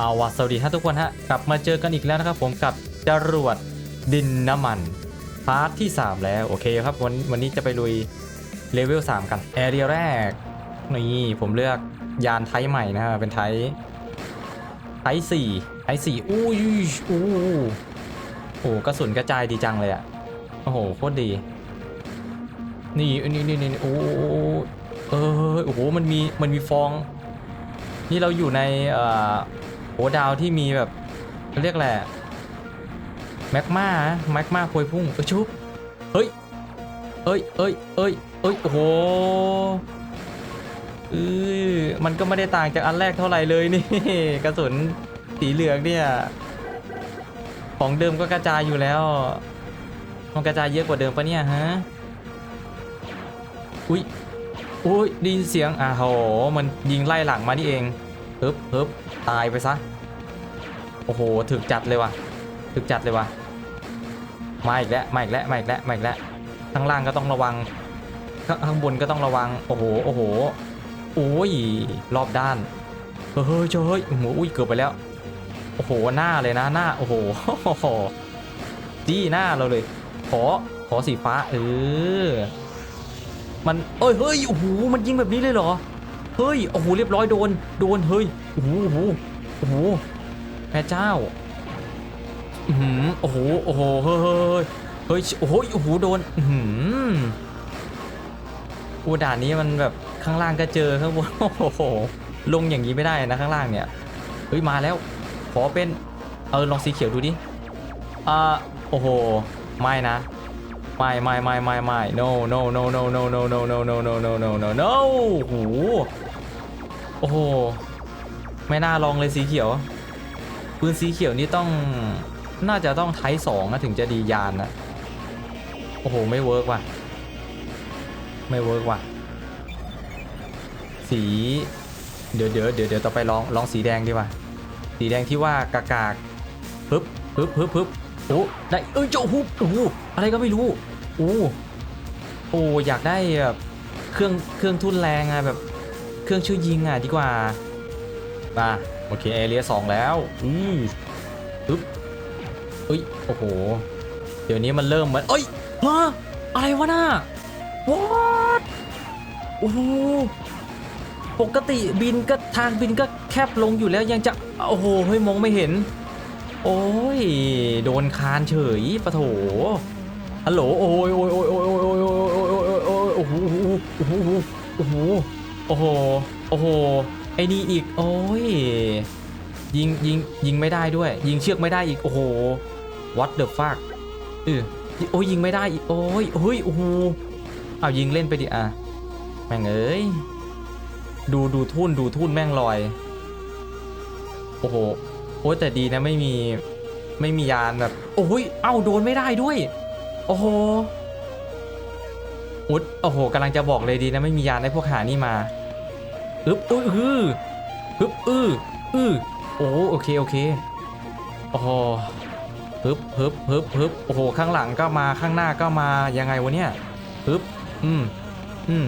เอาวะสวัสดีฮะทุกคนฮะกลับมาเจอกันอีกแล้วนะครับผมกับจรวดดินน้ำมันพาร์ทที่ 3 แล้วโอเคครับวันวันนี้จะไปลุยเลเวล3กันแอเรียแรกนี่ผมเลือกยานไทยใหม่นะฮะเป็นไทยไทยสี่ไทยสี่อู้ยอู้โอ้กระสุนกระจายดีจังเลยอะโอ้โหโคตรดีนี่นี่นี่นี่โอ้เออโอ้โหมันมีมันมีฟอง นี่เราอยู่ใน เอ่อโหดาวที่มีแบบเขาเรียกแหละแมกมาแมกมาพวยพุ่งเอ้ยชุบเฮ้ยเอ้ยเอ้ยเอ้ยเอ้ยโอ้โหเออมันก็ไม่ได้ต่างจากอันแรกเท่าไหร่เลยนี่กระสุนสีเหลืองเนี่ยของเดิมก็กระจายอยู่แล้วมันกระจายเยอะกว่าเดิมปะเนี่ยฮะอุ้ยอุ้ยดีเสียงอะโหมันยิงไล่หลังมานี่เอง ฮึบฮึบตายไปซะ โอ้โหถึกจัดเลยว่ะถึกจัดเลยว่ะ มาอีกแล้ว มาอีกแล้ว มาอีกแล้ว มาอีกแล้ว ข้างล่างก็ต้องระวัง ข้างข้างบนก็ต้องระวัง โอ้โห โอ้โห โอ้ย รอบด้านเฮ้ยเฮ้ยเฮ้ยโอ้โหอุ้ย เกือบไปแล้ว โอ้โห หน้าเลยนะ หน้า โอ้โหจี้หน้าเราเลย ขอ ขอสีฟ้า เออ มันเอ้ย เฮ้ย โอ้โห มันยิงแบบนี้เลยเหรอ เฮ้ย โอ้โห เรียบร้อยโดน โดน เฮ้ย โอ้โห โอ้โห โอ้โหแม่เจ้า อือหือโอ้โห โอ้โห เฮ้ย เฮ้ย โอ้โห โอ้โห โดน อือหืออูด่านนี้มันแบบข้างล่างก็เจอข้างบน โอ้โห ลงอย่างนี้ไม่ได้นะข้างล่างเนี่ย เฮ้ย มาแล้ว ขอเป็น เออ ลองสีเขียวดูดิ อ่า โอ้โห ไม่นะไม่ไม่ไม่ไม่ไม่ no no no no no no no no no no no no no no โอ้โห โอ้โห ไม่น่าลองเลยสีเขียว ปืนสีเขียวนี่ต้องน่าจะต้องไทสองนะถึงจะดียานนะโอ้โห ไม่เวิร์กว่ะ ไม่เวิร์กว่ะ สี เดี๋ยวเดี๋ยวเดี๋ยวเดี๋ยวต่อไปลองลองสีแดงดีกว่า สีแดงที่ว่ากากากปึ๊บปึ๊บปึ๊บปึ๊บโอ้ได้เอ้ยโจฮุบโอ้อะไรก็ไม่รู้โอ้โอ้อยากได้แบบเครื่องเครื่องทุ่นแรงอะแบบ เครื่องช่วยยิงอะดีกว่า มาโอเคเอเรียสองแล้ว อือปึ๊บเอ้ย โอ้โห เดี๋ยวนี้มันเริ่มเหมือนเอ้ยฮะอะไรวะน่ะ what โอ้โหปกติบินก็ทางบินก็แคบลงอยู่แล้วยังจะ โอ้โหเฮ้ยมองไม่เห็น โอ้ย โดนคานเฉยปะโถฮัลโหลโอ้ยโอ้ยโอ้ยโอ้ยโอ้ยโอ้ยโอ้ยโอ้ยโอ้ยโอ้ยโอ้โหโอ้โหโอ้โห โอ้โห โอ้โห ไอ้นี่อีก โอ้ย ยิงยิงยิงไม่ได้ด้วย ยิงเชือกไม่ได้อีก โอ้โห what the fuck เออโอ้ยยิงไม่ได้อีก โอ้ยเฮ้ยโอ้โหเอายิงเล่นไปดิอะ แม่งเอ้ย ดูดูทุ่นดูทุ่นแม่งลอย โอ้โห โอ้แต่ดีนะไม่มีไม่มียานแบบ โอ้ย เอ้าโดนไม่ได้ด้วย โอ้โหอุดโอ้โหกำลังจะบอกเลยดีนะไม่มียานให้พวกหานี่มา อึบอุ้ยอืออึ๊บอืออือโอ้โอเคโอเคโอ้ฮึบฮึบฮึบฮึบโอ้โหข้างหลังก็มาข้างหน้าก็มายังไงวะเนี่ยฮึบอืมอืม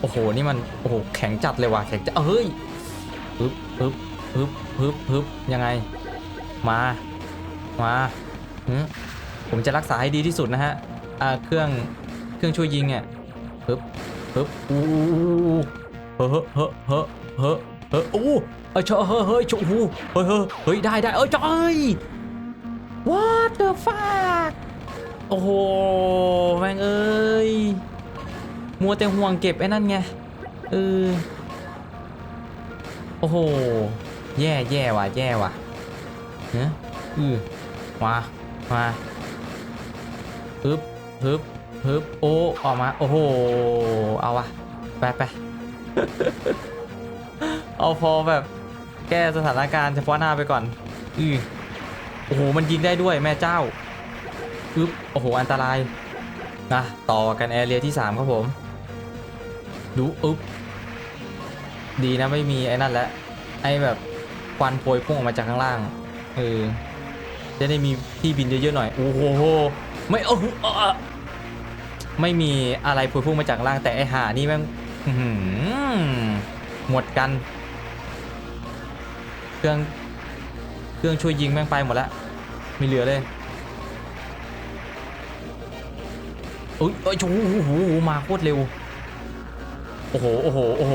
โอ้โหนี่มันโอ้โหแข็งจัดเลยว่ะแข็งจัดเฮ้ยฮึบฮึบฮึบฮึบฮึบยังไง มามาหึผมจะรักษาให้ดีที่สุดนะฮะอ่าเครื่องเครื่องช่วยยิงอะฮึบฮึบอู้ เฮ้อเฮ้อเฮ้อเฮ้อเฮ้ออู้เอ้ยเชอเฮ้ยเฮ้ยโอ้โหเฮ้ยเฮ้ยเฮ้ได้ได้เอ้ยจอย what the fuck โอ้โหแม่งเอ้ยมัวแต่ห่วงเก็บไอ้นั่นไงเออโอ้โห แย่แย่ว่ะแย่ว่ะเนะอือมามาฮึบฮึบฮึบโอ้ออกมา โอ้โห เอาวะไปไป เอาพอแบบแก้สถานการณ์เฉพาะหน้าไปก่อน อือโอ้โห มันยิงได้ด้วยแม่เจ้าอึ๊บโอ้โห อันตราย นะ ต่อกันแอเรียที่ 3 ครับผม ดูอึ๊บ ดีนะไม่มีไอ้นั่นแล้วไอ้แบบควันโพยพุ่งออกมาจากข้างล่าง เออ จะได้มีที่บินเยอะๆหน่อย โอ้โห ไม่เออเออไม่มีอะไรโพยพุ่งมาจากล่างแต่ไอ้ห่านี่แม่ง หมดกัน เครื่อง เครื่องช่วยยิงแม่งไปหมดแล้วไม่เหลือเลยเอ้ยเอ้ยโอ้โหโอ้โหมาโคตรเร็ว โอ้โห โอ้โห โอ้โห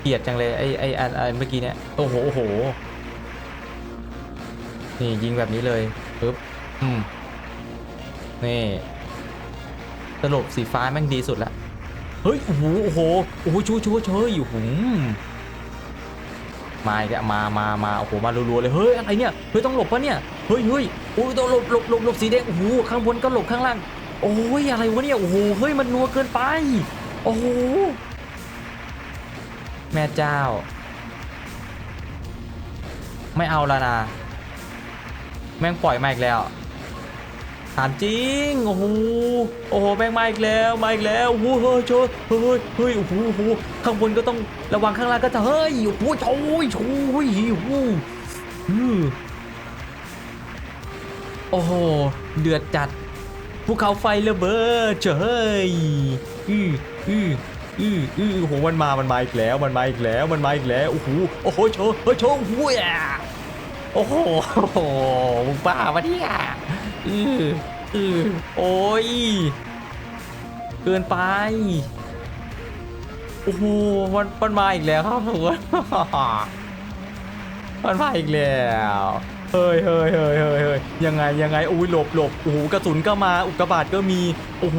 เกลียดจังเลยไอ้ไอ้อันอันเมื่อกี้เนี่ย โอ้โห โอ้โห นี่ยิงแบบนี้เลยปึ๊บ อืม นี่สรุปสีฟ้าแม่งดีสุดละ เฮ้ย โอ้โห โอ้โห โอ้โหชูชูเชยอยู่หืมมาอีกแล้วมามามาโอ้โห มารัวๆเลย เฮ้ย อะไรเนี่ย เฮ้ย ต้องหลบปะเนี่ย เฮ้ยเฮ้ยโอ้ยต้องหลบหลบหลบหลบสีแดง โอ้โห ข้างบนก็หลบข้างล่าง โอ้ย อะไรวะเนี่ย โอ้โห เฮ้ย มันนัวเกินไป โอ้โห แม่เจ้า ไม่เอาละนะ แม่งปล่อยมาอีกแล้ว ถามจริง โอ้โห โอ้โห แม่งมาอีกแล้ว มาอีกแล้วโอ้โหเฮ้ยโชยเฮ้ย เฮ้ย โอ้โหโอ้โหข้างบนก็ต้องระวังข้างล่างก็จะ เฮ้ย โอ้โหโชยโชยโอ้โหอือโอ้โห เดือดจัด ภูเขาไฟระเบิดเฉยอืออืออืออือโอ้โห มันมา มันมาอีกแล้ว มันมาอีกแล้ว มันมาอีกแล้ว โอ้โห โอ้โหโชยโชยโอ้โหโอ้โหโอ้โหมึงบ้าปะเนี่ย อืออือโอ้ย เกินไป โอ้โห มันมันมาอีกแล้วครับผมมันมาอีกแล้ว เฮ้ยเฮ้ยเฮ้ยเฮ้ยเฮ้ยยังไงยังไงอุ้ยหลบหลบโอ้โหกระสุนก็มาอุกกาบาตก็มี โอ้โห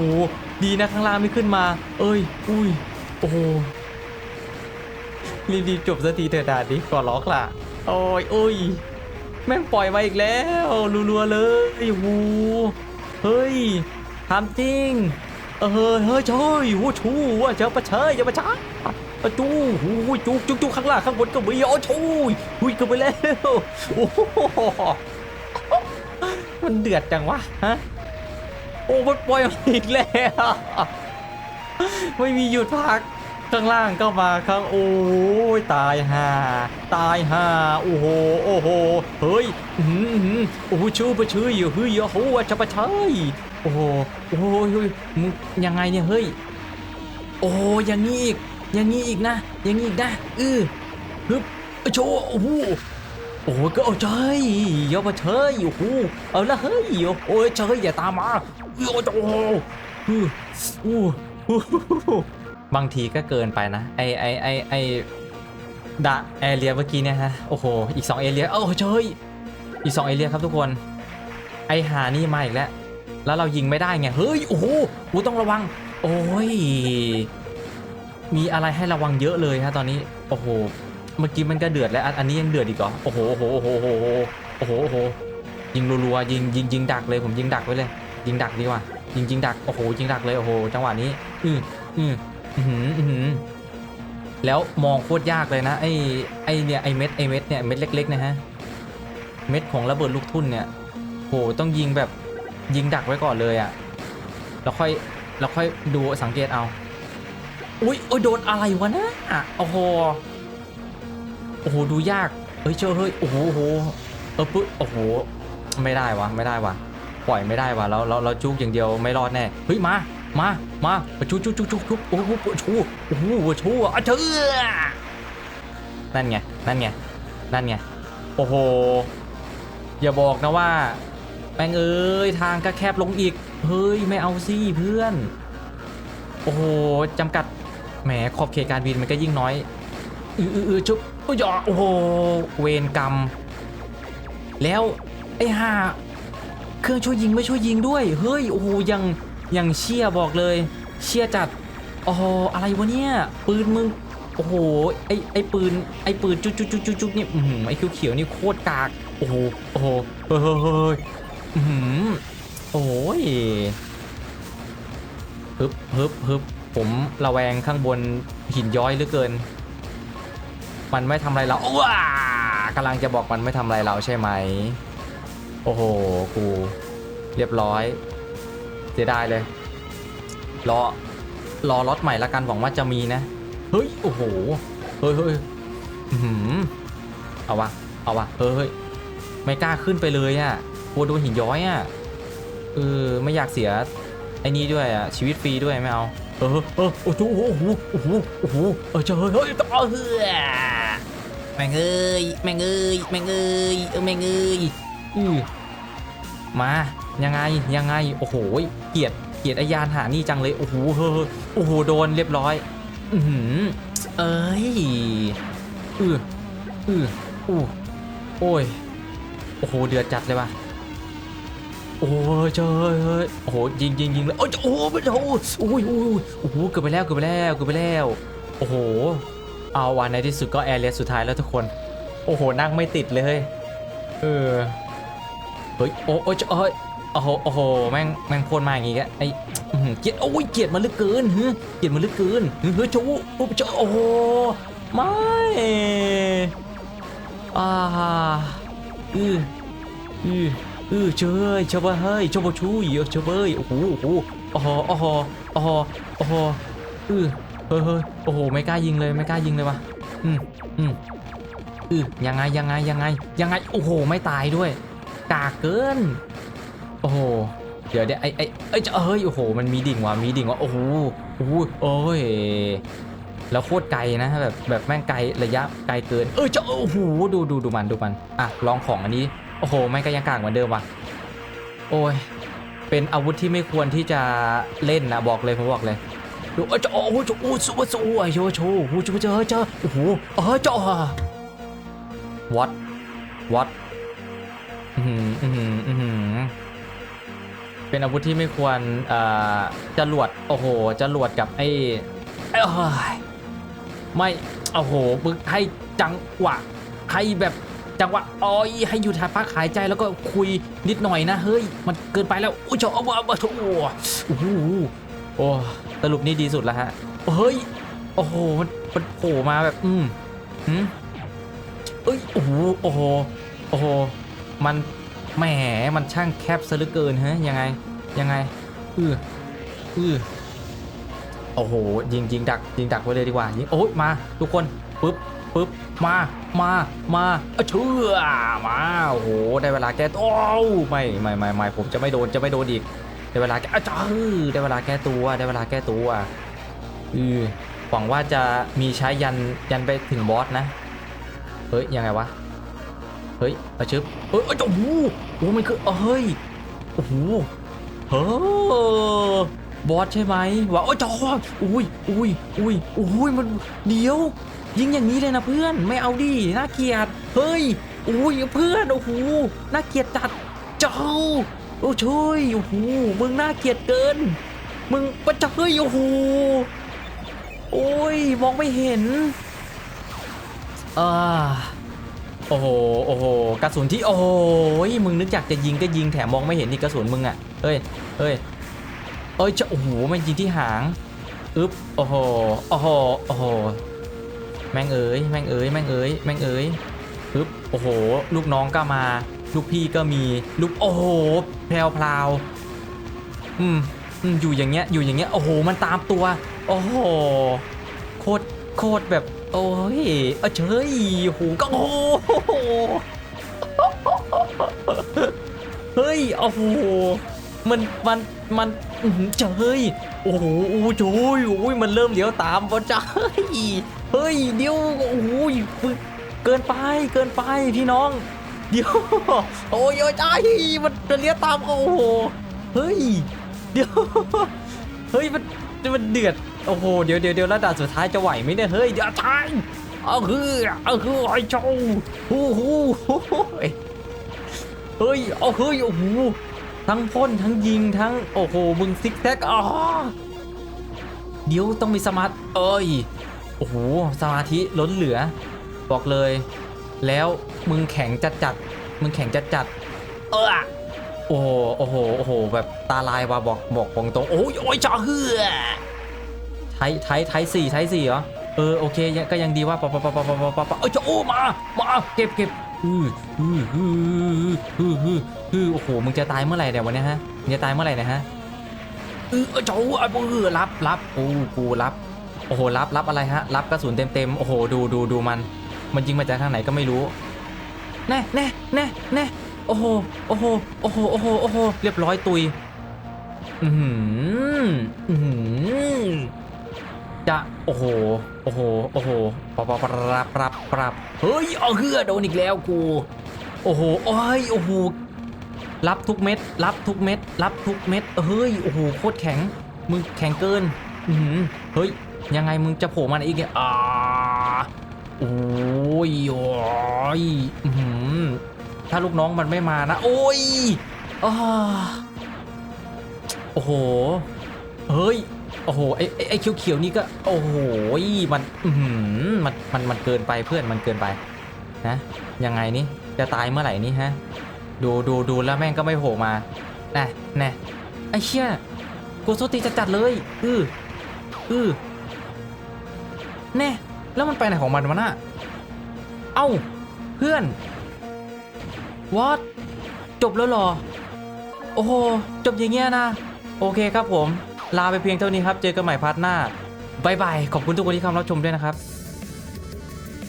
ดีนะข้างล่างไม่ขึ้นมา เอ้ย อุ้ย โอ้โห รีบๆจบสักทีเถิดดาดิก่อนล็อกล่ะ โอ้ยอุ้ย แม่งปล่อยมาอีกแล้วรัวๆเลยโอ้โหเฮ้ยถาจริง เออเฮ้ยเจ้ยโอ้ชูว่าเจ้าปะเชยเจ้าปะช้าปะจูโอ้จุกจุกจุกข้างล่างข้างบนก็มีโอ้ชูหุยกันไปแล้วโอ้โหมันเดือดจังวะฮะโอ้มันปล่อยมาอีกแล้วไม่มีหยุดพัก ข้างล่างก็มาข้างโอ้ยตายห่าตายห่าโอ้โหโอ้โหเฮ้ยอื้อหืออื้อหือโอ้โหชูปะชื่ออยู่เฮ้ยโอ้โหว่าจะปะเชยโอ้โหโอ้โหเฮ้ยมึงยังไงเนี่ยเฮ้ยโอ้อย่างนี้อีกย่างนี้อีกนะย่างนี้อีกนะเออฮึบโชว์โอ้โหโอ้ก็เอาเฉยอย่ามาเฉยโอ้โหเอาละเฮ้ยโอ้ยเฉยอย่าตามมาโอ้โหอู้อู้อู้ บางทีก็เกินไปนะ ไอไอไอไอดะแอเรียเมื่อกี้เนี่ยฮะ โอ้โห อีก2เอเรียเอ้าเฉยอีก2เอเรียครับทุกคน ไอหานี่มาอีกแล้ว แล้วเรายิงไม่ได้ไง เฮ้ย โอ้โหกูต้องระวัง โอ้ย มีอะไรให้ระวังเยอะเลยฮะตอนนี้ โอ้โห เมื่อกี้มันก็เดือดแล้ว อันนี้ยังเดือดอีกเหรอ โอ้โห โอ้โห โอ้โห โอ้โห โอ้โห โอ้โห ยิงรัวๆ ยิง ยิง ยิงดักเลย ผมยิงดักไว้เลย ยิงดักดีกว่า ยิงยิงดัก โอ้โห ยิงดักเลย โอ้โห จังหวะนี้ อืออือ แล้วมองโคตรยากเลยนะไอ้ไอ้เนี่ยไอเม็ดไอเม็ดเนี่ยเม็ดเล็กๆนะฮะเม็ดของระเบิดลูกทุ่นเนี่ยโหต้องยิงแบบยิงดักไว้ก่อนเลยอะ่ะแล้วค่อยแล้วค่อยดูสังเกตเอา อุ้ยโอ้ยโดนอะไรวะนะอโอ้โหโอ้โหดูยากเฮ้ยเชอเฮ้ยโอ้โหโอ้โหเออปึ๊บโอ้โห ไม่ได้วะไม่ได้วะปล่อยไม่ได้วะเราเราเราจุกอย่างเดียวไม่รอดแน่เฮ้ยมา มามาชุบชุบชุบชุบชุบโอ้โหชูโอ้โหชูอะเชื่อนั่นไงนั่นไงนั่นไงโอ้โหอย่าบอกนะว่าแม่งเอ้ยทางก็แคบลงอีกเฮ้ยไม่เอาสิเพื่อน โอ้โหจำกัดแหมขอบเขตการบินมันก็ยิ่งน้อยอืออืออือชุบอุ้ยอะโอ้โหเวรกรรม แล้วไอ้ห่าเครื่องช่วยยิงไม่ช่วยยิงด้วย เฮ้ย โอ้โหยัง อยังเชี่ยบอกเลย เชี่ยจัดอ้โหอะไรวะเนี่ย ปืนมึง โอ้โห ไอไอปืน ไอปืนจุกจุกจุกจุกจุกนี่อือหือไอเขียวเขียวนี่โคตรกาก โอ้โห โอ้โห เฮ้ยอื้อหือโอ้ยฮึบฮึบฮึบผมระแวงข้างบนหินย้อยเหลือเกิน มันไม่ทำอะไรเราว้ากำลังจะบอกมันไม่ทำอะไรเราใช่ไหม โอ้โห กู เรียบร้อย เสียดายเลย รอ รอรถใหม่ละกันหวังว่าจะมีนะ เฮ้ย โอ้โห เฮ้ยเฮ้ยอื้อหือเอาวะ เอาวะ เฮ้ย ไม่กล้าขึ้นไปเลยอะกลัวโดนหินย้อยอะเออไม่อยากเสียไอ้นี้ด้วยอะชีวิตฟรีด้วยไม่เอา เออเออโอ้โหโอ้โหโอ้โหโอ้โหเออเจอเฮ้ยต่อเฮ้ยแม่งเอ้ยแม่งเอ้ยแม่งเอ้ยเออแม่งเอ้ยอือมา ยังไงยังไงโอ้โหเกียดเกียดไอยานหานี่จังเลยโอ้โหเฮ้อโอ้โหโดนเรียบร้อย อือหือเอ้ยอืออืออู้โอ้ยโอ้โหเดือดจัดเลยว่ะโอ้ยเจ้ยเฮ้ยโอ้โหยิงยิงยิงเลยโอ้ยโอ้โหโอ้โอ้ยโอ้ยโอ้โหเกือบไปแล้วเกือบไปแล้วเกือบไปแล้วโอ้โหเอาวันในที่สุดก็แอร์เรียสุดท้ายแล้วทุกคน โอ้โหนั่งไม่ติดเลยเออเฮ้ยโอ้โอ้ยเอ้ย โอ้โหโอ้โหแม่งแม่งพ่นมาอย่างงี้กะไอ้เกียดโอ้ยเกียดมันเหลือเกินเฮ้ยเกียดมันเหลือเกินเฮ้ยเฮ้ยจูโอ้ยจูโอ้โหไม่อ่าอืออืออือเชยเชบเฮ้ยเชบชูยเชบเฮ้ยโอ้โหโอ้โหโอ้โหโอ้โหโอ้โหอือเฮ้ยเฮ้ยโอ้โหไม่กล้ายิงเลยไม่กล้ายิงเลยว่ะอืมอืมอือยังไงยังไงยังไงยังไงโอ้โหไม่ตายด้วยกากเกิน โอ้โห เดี๋ยวเดี๋ยวไอ้ไอ้ไอ้ยจะเฮ้ยโอ้โห มันมีดิ่งว่ะมีดิ่งว่ะโอ้โหโอ้โหโอ้ยแล้วโคตรไกลนะแบบแบบแม่งไกลระยะไกลเกิน เออจะโอ้โหดูดูดูมันดูมันอะลองของอันนี้โอ้โหแม่งก็ยังกากเหมือนเดิมว่ะโอ้ยเป็นอาวุธที่ไม่ควรที่จะเล่นนะบอกเลยผมบอกเลยดูเออจะโอ้โหจะโอ้สู้สู้ไอ้โชว์โชว์โอ้โหจะเจอเจอโอ้โหเออจะวัดวัดอือหืออือหืออือหือ เป็นอาวุธที่ไม่ควรเอ่อจรวดโอ้โหจรวดกับไอ้เอ้ยไม่โอ้โหมึงให้จังหวะให้แบบจังหวะอ้อยให้อยู่ทาพักหายใจแล้วก็คุยนิดหน่อยนะเฮ้ยมันเกินไปแล้วโอ้ยจะเอาเอามาโอ้โหโอ้โหโอ้สรุปนี่ดีสุดแล้วฮะเฮ้ยโอ้โหมันมันโผล่มาแบบอืมหืมเอ้ยโอ้โหโอ้โหโอ้โหมัน แหมมันช่างแคบซะเหลือเกินฮะยังไงยังไงอืออือโอ้โหยิงยิงดักยิงดักไว้เลยดีกว่ายิงโอ้ยมา ทุกคนปึ๊บปึ๊บมามามาเอาเชื่อมาโอ้โหได้เวลาแก้ตัวไม่ไม่ไม่ไม่ผมจะไม่โดนจะไม่โดนอีกได้เวลาแก้อ้าวจ้าได้เวลาแก้ตัวได้เวลาแก้ตัวอือหวังว่าจะมีใช้ยันยันไปถึงบอสนะเฮ้ยยังไงวะ เฮ้ยเอาชึบเฮ้ยเอ้ยโอ้โหโอ้มันคือเฮ้ยโอ้โหเฮ้อบอสใช่ไหมวะโอ้จออุ้ยอุ้ยอุ้ยอุ้ยมันเดี๋ยว ยิงอย่างนี้เลยนะเพื่อนไม่เอาดิน่าเกลียดเฮ้ยอุ้ยเพื่อนโอ้โหน่าเกลียดจัดเจ้าโอ้ช่วยโอ้โหมึงน่าเกลียดเกิน มึงปะจะเฮ้ยโอ้โหโอ้ยมองไม่เห็นอ่า อ้โห โอ้โห กระสุนที่ โอ้ยมึงนึกอยากจะยิงก็ยิงแถมมองไม่เห็นนี่กระสุนมึงอะเฮ้ยเฮ้ยเอ้ยจะโอ้โหมันยิงที่หางอึ๊บ โอ้โห โอ้โห โอ้โห แม่งเอ๋ย แม่งเอ๋ย แม่งเอ๋ย แม่งเอ๋ยปึ๊บ โอ้โห ลูกน้องก็มา ลูกพี่ก็มี ลูก โอ้โห แพรวพราวอืมอืมอยู่อย่างเงี้ย อยู่อย่างเงี้ย โอ้โห มันตามตัว โอ้โห โคตร โคตรแบบ โอ้ยเออเฉยโอ้โหก็โอ้โหเฮ้ยโอ้โหมันมันมันอื้อเฉยโอ้โหโอ้โหโอ้ยโอ้ยมันเริ่มเลี้ยวตามวะจ้าเฮ้ยเฮ้ยเดี๋ยวโอ้โหมึงเกินไปเกินไปพี่น้อง เดี๋ยวโอ้ยโอ้ยจ้ามันจะเลี้ยวตามโอ้โหเฮ้ยเดี๋ยวเฮ้ยมันมันเดือด โอ้โห เดี๋ยวเดี๋ยวเดี๋ยวแล้วด่านสุดท้ายจะไหวไหมเนี่ย เฮ้ย เดี๋ยวตายเอาคือเอาคือไอ้โจโอ้โหเฮ้ย เอาเฮ้ย โอ้โห ทั้งพ่นทั้งยิงทั้ง โอ้โห มึงซิกแซกอ๋อเดี๋ยวต้องมีสมาธิเอ้ย โอ้โห สมาธิล้นเหลือ บอกเลย แล้วมึงแข็งจัดจัด มึงแข็งจัดจัด เออโอ้โห โอ้โห โอ้โห แบบตาลายว่ะบอกบอกตรงตรงๆโอ้ยโอ้ยจ้าเฮือ ไทยไทยไทยสี่ไทยสี่เหรอ เออโอเคยังก็ยังดีว่าปะปะปะปะปะปะปะปะเอ้ยจะโอ้มา มาเก็บเก็บอืออืออืออืออืออือโอ้โหมึงจะตายเมื่อไหร่เนี่ยวันนี้ฮะมึงจะตายเมื่อไหร่เนะฮะเออเจ้าไอ้พวกเออรับรับกูกูรับโอ้โหรับรับอะไรฮะรับกระสุนเต็มเต็มโอ้โหดูดูดูมัน มันยิงมาจากทางไหนก็ไม่รู้แน่แน่แน่แน่โอ้โหโอ้โหโอ้โหโอ้โหโอ้โหเรียบร้อยตุยอือหืออือหือ จะโอ้โหโอ้โหโอ้โหปรับปรับปรับปรับเฮ้ยเอาเฮือโดนอีกแล้วกูโอ้โหโอ้ยโอ้โหรับทุกเม็ด รับทุกเม็ด รับทุกเม็ดเฮ้ยโอ้โหโคตรแข็งมึงแข็งเกินอือหือเฮ้ยยังไงมึงจะโผล่มาอีกเนี่ยอ่าโอ้ยโอ้ยอื้อหือถ้าลูกน้องมันไม่มานะ โอ้ยอ่าโอ้โห เฮ้ย โอ้โหไอ้ไอ้เขียวๆนี่ก็โอ้โหมันอือหือมันมันมันเกินไปเพื่อนมันเกินไปนะยังไงนี่จะตายเมื่อไหร่นี่ฮะดูดูดูแล้วแม่งก็ไม่โผล่มาแน่แน่ไอ้เชี่ยโกโซติจะจัดเลยอืออือแน่แล้วมันไปไหนของมันวะน่ะเอ้าเพื่อน what จบแล้วหรอ โอ้โห จบอย่างเงี้ยนะ โอเคครับผม ลาไปเพียงเท่านี้ครับ เจอกันใหม่พาร์ทหน้าบายบาย ขอบคุณทุกคนที่เข้ามารับชมด้วยนะครับ